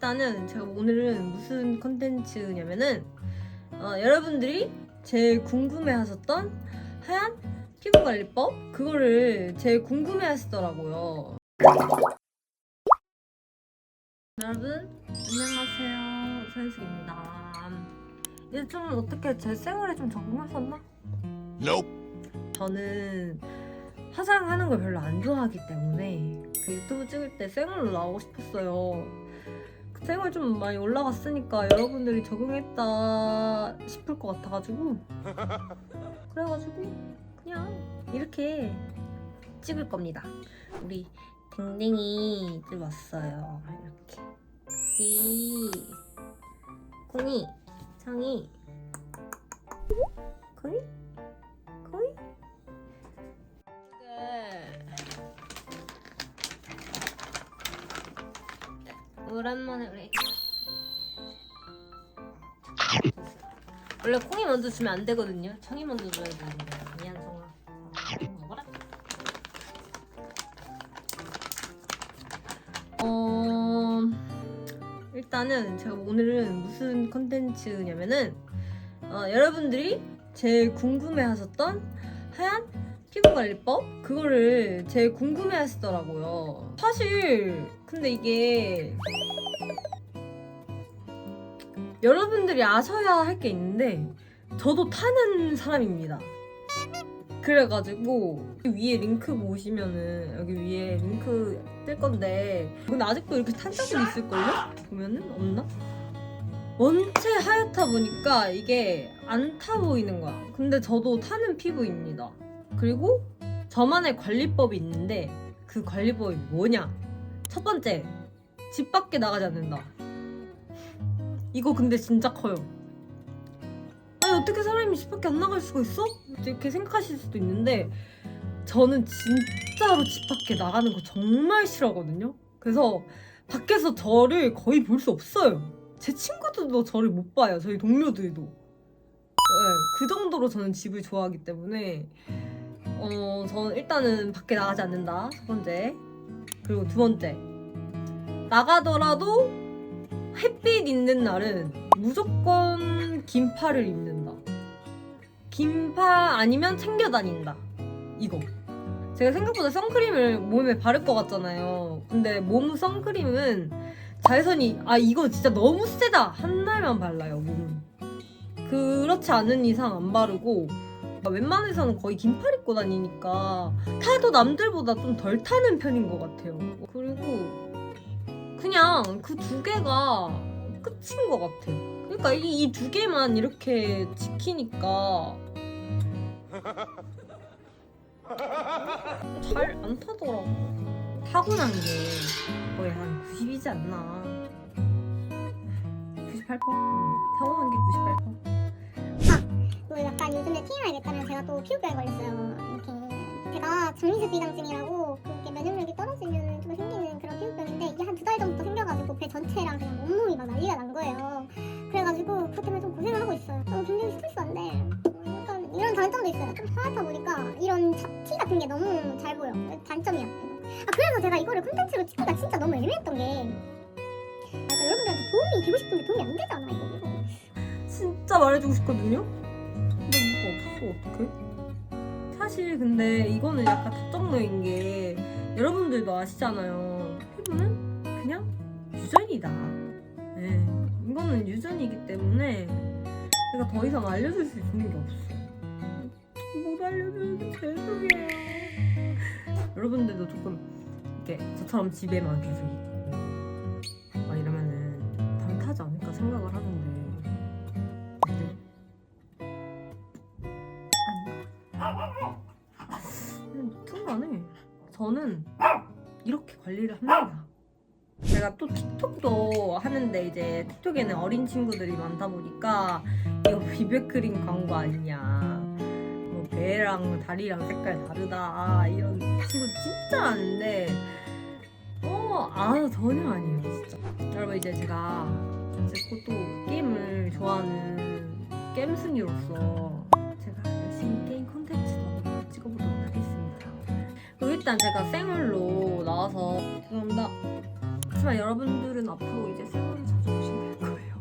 일단은 제가 오늘은 무슨 컨텐츠냐면은 어, 여러분들이 제일 궁금해하셨던 하얀 피부 관리법 그거를 제일 궁금해하시더라고요. 여러분 안녕하세요 서현숙입니다. 이제 좀 어떻게 제 생활에 좀 적응하셨나? Nope. 저는 화장하는 걸 별로 안 좋아하기 때문에 그 유튜브 찍을 때 생얼로 나오고 싶었어요. 그 생얼 좀 많이 올라갔으니까 여러분들이 적응했다 싶을 것 같아가지고 그래가지고 그냥 이렇게 찍을 겁니다. 우리 댕댕이들 왔어요. 이렇게 이 콩이 창이 콩이 오랜만에 우리 원래 콩이 먼저 주면 안 되거든요. 청이 먼저 줘야 되는데 미안 청아. 먹어라. 어 일단은 제가 오늘은 무슨 컨텐츠냐면은 어, 여러분들이 제일 궁금해하셨던 하얀 피부 관리법 그거를 제일 궁금해 하시더라고요. 사실 근데 이게 여러분들이 아셔야 할 게 있는데 저도 타는 사람입니다. 그래가지고 위에 링크 보시면은 여기 위에 링크 뜰 건데 근데 아직도 이렇게 탄자국이 있을걸요? 보면은 없나? 원체 하얗다 보니까 이게 안 타 보이는 거야. 근데 저도 타는 피부입니다. 그리고 저만의 관리법이 있는데 그 관리법이 뭐냐? 첫 번째, 집 밖에 나가지 않는다. 이거 근데 진짜 커요. 아니 어떻게 사람이 집 밖에 안 나갈 수가 있어? 이렇게 생각하실 수도 있는데 저는 진짜로 집 밖에 나가는 거 정말 싫어하거든요. 그래서 밖에서 저를 거의 볼 수 없어요. 제 친구들도 저를 못 봐요. 저희 동료들도. 네, 그 정도로 저는 집을 좋아하기 때문에 어, 저는 일단은 밖에 나가지 않는다. 첫 번째. 그리고 두 번째. 나가더라도 햇빛 있는 날은 무조건 긴팔을 입는다. 긴팔 아니면 챙겨 다닌다. 이거. 제가 생각보다 선크림을 몸에 바를 것 같잖아요. 근데 몸 선크림은 자외선이 아 이거 진짜 너무 세다 한 날만 발라요 몸은. 그렇지 않은 이상 안 바르고 웬만해서는 거의 긴팔 입고 다니니까 타도 남들보다 좀 덜 타는 편인 것 같아요. 그리고 그냥 그 두 개가 끝인 것 같아. 그러니까 이두 개만 이렇게 지키니까 잘 안 타더라고. 타고난 게 거의 한 90이지 않나. 98%? 타고난 게 98%? 또 약간 요즘에 TMI겠다면 제가 또 피부병에 걸렸어요. 이렇게 제가 장미색 비당증이라고 그게 면역력이 떨어지면 좀 생기는 그런 피부병인데 이게 한 두 달 전부터 생겨가지고 배 전체랑 그냥 온몸이 막 난리가 난 거예요. 그래가지고 그것 때문에 좀 고생을 하고 있어요. 어, 굉장히 스트레스인데 약간 이런 단점도 있어요. 좀 하얗다 보니까 이런 티 같은 게 너무 잘 보여. 단점이야. 아 그래서 제가 이거를 콘텐츠로 찍기가 진짜 너무 애매했던 게 약간 여러분들한테 도움이 되고 싶은데 도움이 안 되잖아. 이거. 진짜 말해주고 싶거든요? 없어, 어떡해? 사실 근데 이거는 약간 답정너인 게 여러분들도 아시잖아요. 피부는 그냥 유전이다. 네, 이거는 유전이기 때문에 내가 더 이상 알려줄 수 있는 게 없어. 못 알려줘서 죄송해요. 여러분들도 조금 이렇게 저처럼 집에만 계속 있고 막 이러면은 덜타지 않을까 생각을 하는 튼간해. 저는 이렇게 관리를 합니다. 제가 또 틱톡도 하는데 이제 틱톡에는 어린 친구들이 많다 보니까 이거 비비크림 광고 아니냐 뭐 배랑 다리랑 색깔 다르다 이런 친구 진짜 많은데 어, 아 전혀 아니에요 진짜 여러분 이제 제가 이제 곧또 게임을 좋아하는 게임순이로서 일단 제가 생얼로 나와서 죄송합니다 하지만 여러분들은 앞으로 이제 세월을 자주 보시게 될 거예요.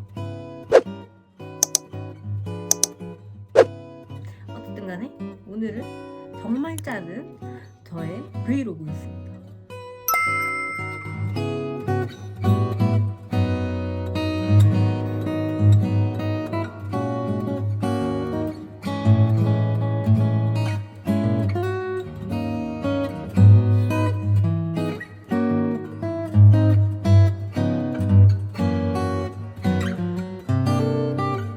어쨌든 간에 오늘은 정말 짧은 저의 브이로그였습니다.